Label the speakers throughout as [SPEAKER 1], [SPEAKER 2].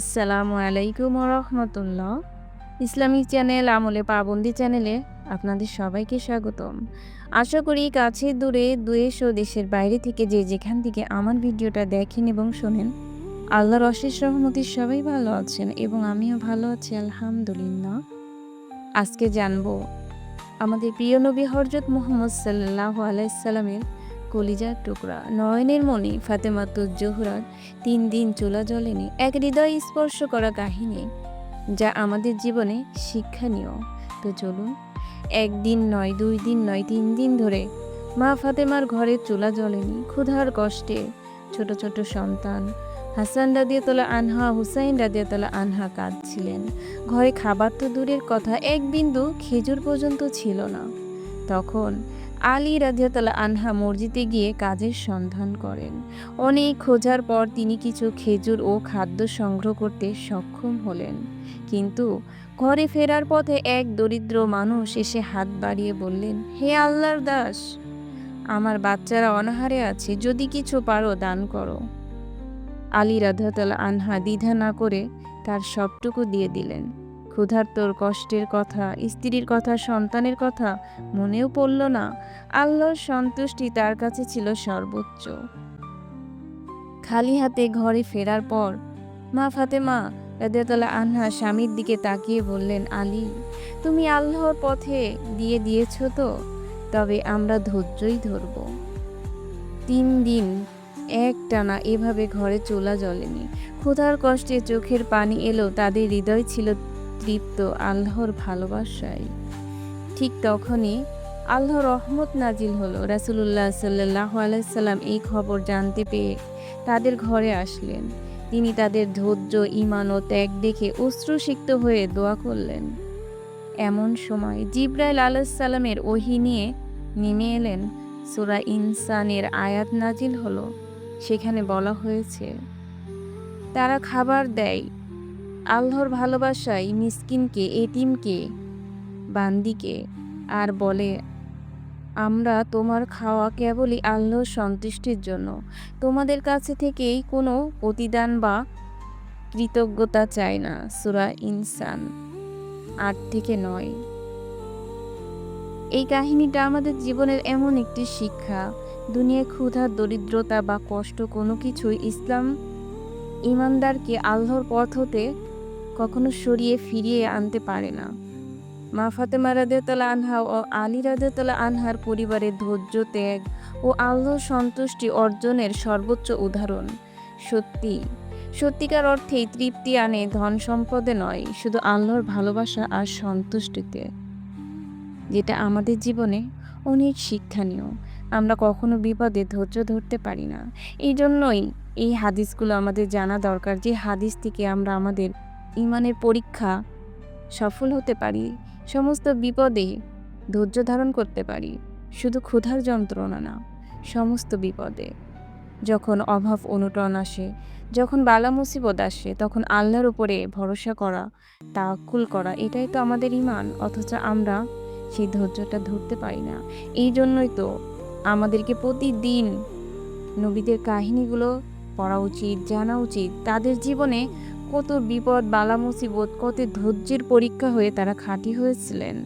[SPEAKER 1] আসসালামু আলাইকুম রহমতুল্লাহ Islamic channel আমলে পাবন্দি চ্যানেলে আপনাদের সবাইকে স্বাগতম। আশা করি কাছে দূরে, দেশ ও দেশের বাইরে থেকে যে যেখান থেকে আমার ভিডিওটা দেখেন এবং শোনেন, আল্লাহর অশেষ রহমতি সবাই ভালো আছেন এবং আমিও ভালো আছি, আলহামদুলিল্লাহ। আজকে জানব, আমাদের প্রিয় নবী হরজত মোহাম্মদ সাল্লাহ আলাইসাল্লামের কলিজার টুকরা। নয়নের মণি ফাতেমাতুজ জোহরার তিন দিন চোলা জ্বলেনি। এক হৃদয় স্পর্শ করা কাহিনী যা আমাদের জীবনে শিক্ষণীয়। তো চলুন, একদিন নয়, দুই দিন নয়, তিন দিন ধরে মা ফাতেমার ঘরে চোলা জ্বলেনি। ক্ষুধার কষ্টে ছোট ছোট সন্তান হাসান রাদিয়াতলা আনহা, হুসাইন রাদিয়াতলা আনহা কাঁদছিলেন। ঘরে খাবার তো দূরের কথা, এক বিন্দু খেজুর পর্যন্ত ছিল না। তখন আলী রাজিয়াতালা আনহা মসজিদে গিয়ে কাজের সন্ধান করেন। অনেক খোঁজার পর তিনি কিছু খেজুর ও খাদ্য সংগ্রহ করতে সক্ষম হলেন। কিন্তু ঘরে ফেরার পথে এক দরিদ্র মানুষ এসে হাত বাড়িয়ে বললেন, হে আল্লাহর দাস, আমার বাচ্চারা অনাহারে আছে, যদি কিছু পারো দান করো। আলী রাধাতালা আনহা দ্বিধা না করে তার সবটুকু দিয়ে দিলেন। ক্ষুধার্তর কষ্টের কথা, স্ত্রীর কথা, সন্তানের কথা মনেও পড়ল না। আল্লাহর সন্তুষ্টি তার কাছে ছিল সর্বোচ্চ। খালি হাতে ঘরে ফেরার পর মা ফাতেমা রাদিয়াতাল্লাহ আনহা স্বামীর দিকে তাকিয়ে বললেন, আলী, তুমি আল্লাহর পথে দিয়ে দিয়েছ তো, তবে আমরা ধৈর্যই ধরব। তিন দিন এক টানা এভাবে ঘরে চোলা জ্বলেনি। ক্ষুধার কষ্টে চোখের পানি এলো, তাদের হৃদয় ছিল তৃপ্ত, আল্লাহর ভালোবাসায়। ঠিক তখনই আল্লাহর রহমত নাজিল হলো। রাসুলুল্লাহ সাল্লাহ আলাইসাল্লাম এই খবর জানতে পেয়ে তাদের ঘরে আসলেন। তিনি তাদের ধৈর্য ইমান ও ত্যাগ দেখে অশ্রুসিক্ত হয়ে দোয়া করলেন। এমন সময় জিব্রাইল আলাইসাল্লামের ওহি নিয়ে নেমে এলেন। সুরা ইনসানের আয়াত নাজিল হলো। সেখানে বলা হয়েছে, তারা খাবার দেয় আল্লাহর ভালোবাসায় মিসকিনকে, এতিমকে, বান্দিকে আর বলে, আমরা তোমার খাওয়া কেবলই আল্লাহর সন্তুষ্টির জন্য। তোমাদের কাছে থেকেই কোনো প্রতিদান বা কৃতজ্ঞতা চায় না। সুরা ইনসান আট থেকে নয়। এই কাহিনীটা আমাদের জীবনের এমন একটি শিক্ষা। দুনিয়ায় ক্ষুধা, দরিদ্রতা বা কষ্ট কোনো কিছুই ইসলাম ইমানদারকে আল্লাহর পথ হতে কখনো সরিয়ে ফিরিয়ে আনতে পারে না। মা ফাতেমা রাদেতলা আনহা ও আলী রাদেতলা আনহার পরিবারের ধৈর্য ত্যাগ ও আল্লাহর সন্তুষ্টি অর্জনের সর্বোচ্চ উদাহরণ। সত্যি, সত্যিকার অর্থেই তৃপ্তি আনে ধন সম্পদে নয়, শুধু আল্লাহর ভালোবাসা আর সন্তুষ্টিতে। যেটা আমাদের জীবনে অনেক শিক্ষণীয়, আমরা কখনো বিপদে ধৈর্য ধরতে পারি না। এই জন্যই এই হাদিসগুলো আমাদের জানা দরকার যে হাদিস থেকে আমরা আমাদের ইমানের পরীক্ষা সফল হতে পারি, সমস্ত বিপদে ধৈর্য ধারণ করতে পারি, শুধু ক্ষুধার যন্ত্রণা না, সমস্ত বিপদে। যখন অভাব, অনুটন আসে, যখন বালা মুসিবত আসে, তখন আল্লাহর উপরে ভরসা করা তাকুল করা, এটাই তো আমাদের ইমান অথচ আমরা সেই ধৈর্যটা ধরতে পারি না। এই জন্যই তো আমাদেরকে প্রতিদিন নবীদের কাহিনীগুলো পড়া উচিত, জানা উচিত, তাদের জীবনে কত বিপদ বালা মুসিবত কত ধৈর্যের পরীক্ষা হয়ে তারা খাঁটি হয়েছিলেন।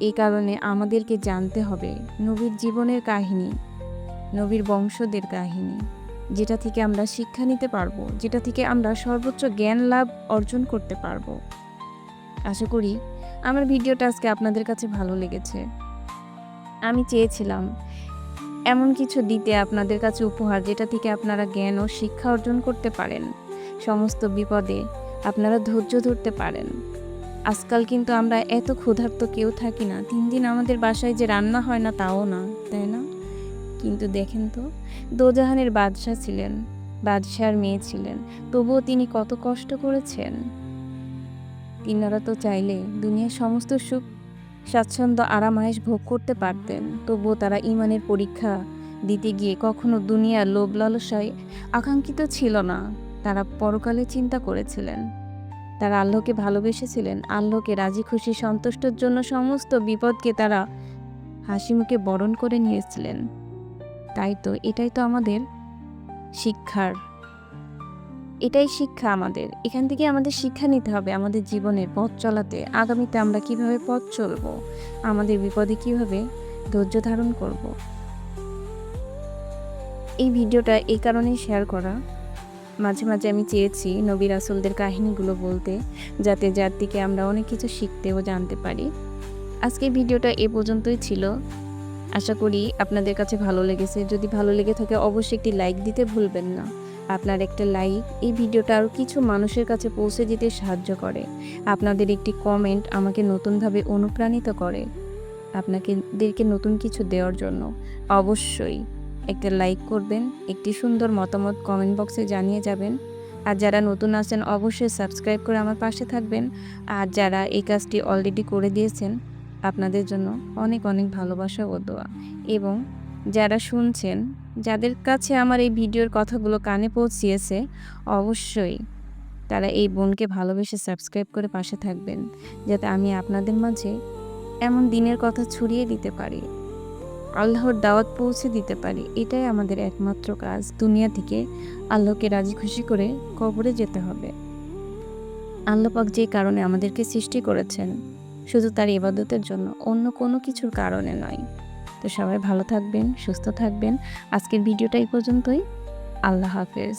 [SPEAKER 1] এই কারণে আমাদেরকে জানতে হবে নবীর জীবনের কাহিনী, নবীর বংশদের কাহিনী, যেটা থেকে আমরা শিক্ষা নিতে পারব, যেটা থেকে আমরা সর্বোচ্চ জ্ঞান লাভ অর্জন করতে পারব। আশা করি আমার ভিডিওটা আজকে আপনাদের কাছে ভালো লেগেছে। আমি চেয়েছিলাম এমন কিছু দিতে আপনাদের কাছে উপহার, যেটা থেকে আপনারা জ্ঞান ও শিক্ষা অর্জন করতে পারেন। সমস্ত বিপদে আপনারা ধৈর্য ধরতে পারেন। আজকাল কিন্তু আমরা এত ক্ষুধার্ত কেউ থাকি না। তিন দিন আমাদের বাসায় যে রান্না হয় না, তাও না, তাই না? কিন্তু দেখেন তো, দোজাহানের বাদশাহ ছিলেন বাদশার মেয়ে ছিলেন। তবুও তিনি কত কষ্ট করেছেন। তিনারা তো চাইলে দুনিয়ার সমস্ত সুখ, স্বাচ্ছন্দ্য, আরামায়েশ ভোগ করতে পারতেন। তবুও তারা ইমানের পরীক্ষা দিতে গিয়ে কখনো দুনিয়ার লোভ লালসায় আকাঙ্ক্ষিত ছিল না। তারা পরকালে চিন্তা করেছিলেন। তারা আল্লাহকে ভালোবেসেছিলেন। আল্লাহকে রাজি, খুশি, সন্তুষ্টর জন্য সমস্ত বিপদকে তারা হাসি মুখে বরণ করে নিয়েছিলেন। তাই তো, এটাই তো আমাদের শিক্ষার। এটাই শিক্ষা আমাদের। এখান থেকে আমাদের শিক্ষা নিতে হবে আমাদের জীবনের পথ চলাতে। আগামীতে আমরা কীভাবে পথ চলবো? আমাদের বিপদে কীভাবে ধৈর্য ধারণ করব। এই ভিডিওটা এই কারণেই শেয়ার করা। মাঝে মাঝে আমি চেয়েছি নবী রাসুলদের কাহিনীগুলো বলতে, যাতে যার থেকে আমরা অনেক কিছু শিখতে ও জানতে পারি। আজকে ভিডিওটা এ পর্যন্তই ছিল। আশা করি আপনাদের কাছে ভালো লেগেছে। যদি ভালো লেগে থাকে, অবশ্যই একটি লাইক দিতে ভুলবেন না। আপনার একটা লাইক এই ভিডিওটা আরও কিছু মানুষের কাছে পৌঁছে দিতে সাহায্য করে। আপনাদের একটি কমেন্ট আমাকে নতুনভাবে অনুপ্রাণিত করে। আপনাদেরকে নতুন কিছু দেওয়ার জন্য। অবশ্যই। একটা লাইক করবেন, একটি সুন্দর মতামত কমেন্ট বক্সে জানিয়ে যাবেন। আর যারা নতুন আছেন, অবশ্যই সাবস্ক্রাইব করে আমার পাশে থাকবেন। আর যারা এই কাজটি অলরেডি করে দিয়েছেন, আপনাদের জন্য অনেক অনেক ভালোবাসা ও দোয়া। এবং যারা শুনছেন, যাদের কাছে আমার এই ভিডিওর কথাগুলো কানে পৌঁছিয়েছে, অবশ্যই তারা এই বোনকে ভালোবেসে সাবস্ক্রাইব করে পাশে থাকবেন। যাতে আমি আপনাদের মাঝে এমন দিনের কথা ছড়িয়ে দিতে পারি। আল্লাহর দাওয়াত পৌঁছে দিতে পারি, এটাই আমাদের একমাত্র কাজ। দুনিয়া থেকে আল্লাহকে রাজি খুশি করে কবরে যেতে হবে। আল্লাপাক যে কারণে আমাদেরকে সৃষ্টি করেছেন, শুধু তার ইবাদতের জন্য, অন্য কোনো কিছুর কারণে নয়। তো সবাই ভালো থাকবেন, সুস্থ থাকবেন। আজকের ভিডিওটা এই পর্যন্তই। আল্লাহ হাফেজ।